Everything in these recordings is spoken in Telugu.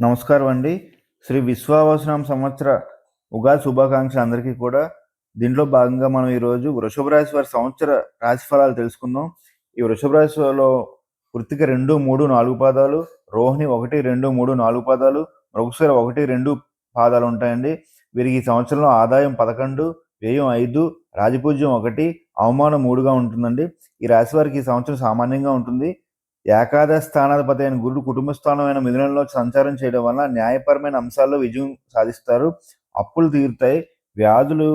నమస్కారం అండి. శ్రీ విశ్వావసనం సంవత్సర ఉగాది శుభాకాంక్షలు అందరికీ కూడా. దీంట్లో భాగంగా మనం ఈరోజు వృషభ రాశి వారి సంవత్సర రాశి ఫలాలు తెలుసుకుందాం. ఈ వృషభ రాశిలో వృత్తిక రెండు మూడు నాలుగు పాదాలు రోహిణి ఒకటి రెండు మూడు నాలుగు పాదాలు మృగశిర ఒకటి రెండు పాదాలు ఉంటాయండి. వీరికి ఈ సంవత్సరంలో ఆదాయం పదకొండు వ్యయం ఐదు రాజపూజ్యం ఒకటి అవమానం మూడుగా ఉంటుందండి. ఈ రాశి వారికి ఈ సంవత్సరం సామాన్యంగా ఉంటుంది. ఏకాదశ స్థానాధిపతి అయిన గురుడు కుటుంబ స్థానమైన మిథునంలో సంచారం చేయడం వల్ల న్యాయపరమైన అంశాల్లో విజయం సాధిస్తారు. అప్పులు తీరుతాయి. వ్యాధులు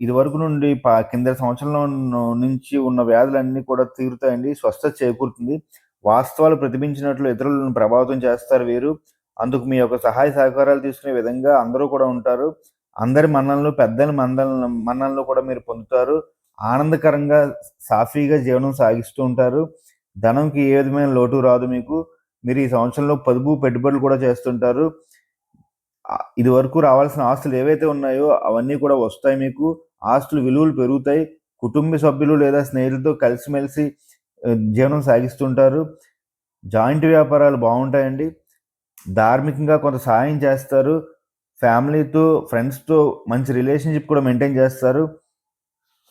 ఇదివరకు నుండి పా కింద సంవత్సరంలో నుంచి ఉన్న వ్యాధులన్నీ కూడా తీరుతాయండి. స్వస్థత చేకూరుతుంది. వాస్తవాలు ప్రతిబించినట్లు ఇతరులను ప్రభావితం చేస్తారు వీరు. అందుకు మీ యొక్క సహాయ సహకారాలు తీసుకునే విధంగా అందరూ కూడా ఉంటారు. అందరి మన్నలను పెద్దల మందలను మన్నలను కూడా మీరు పొందుతారు. ఆనందకరంగా సాఫీగా జీవనం సాగిస్తూ ఉంటారు. ధనంకి ఏ విధమైన లోటు రాదు మీకు. మీరు ఈ సంవత్సరంలో పొదుపు పెట్టుబడులు కూడా చేస్తుంటారు. ఇది వరకు రావాల్సిన ఆస్తులు ఏవైతే ఉన్నాయో అవన్నీ కూడా వస్తాయి మీకు. ఆస్తులు విలువలు పెరుగుతాయి. కుటుంబ సభ్యులు లేదా స్నేహితులతో కలిసిమెలిసి జీవనం సాగిస్తుంటారు. జాయింట్ వ్యాపారాలు బాగుంటాయండి. ధార్మికంగా కొంత సహాయం చేస్తారు. ఫ్యామిలీతో ఫ్రెండ్స్తో మంచి రిలేషన్షిప్ కూడా మెయింటైన్ చేస్తారు.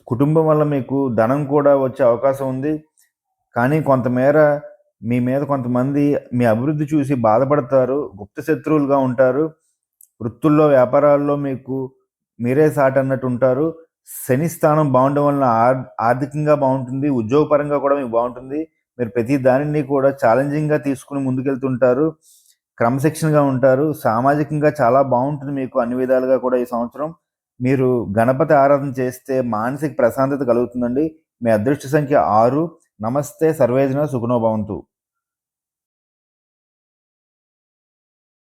కుటుంబం వల్ల మీకు ధనం కూడా వచ్చే అవకాశం ఉంది. కానీ కొంతమేర మీ మీద కొంతమంది మీ అభివృద్ధి చూసి బాధపడతారు గుప్త శత్రువులుగా ఉంటారు. వృత్తుల్లో వ్యాపారాల్లో మీకు మీరే సాట్ అన్నట్టు ఉంటారు. శని స్థానం బాగుండడం వలన ఆర్- ఆర్థికంగా బాగుంటుంది. ఉద్యోగపరంగా కూడా మీకు బాగుంటుంది. మీరు ప్రతి దానిని కూడా ఛాలెంజింగ్గా తీసుకుని ముందుకెళ్తుంటారు. క్రమశిక్షణగా ఉంటారు. సామాజికంగా చాలా బాగుంటుంది మీకు అన్ని విధాలుగా కూడా ఈ సంవత్సరం. మీరు గణపతి ఆరాధన చేస్తే మానసిక ప్రశాంతత కలుగుతుందండి. మీ అదృష్ట సంఖ్య ఆరు. నమస్తే సర్వేజన సుఖనో భవంతు.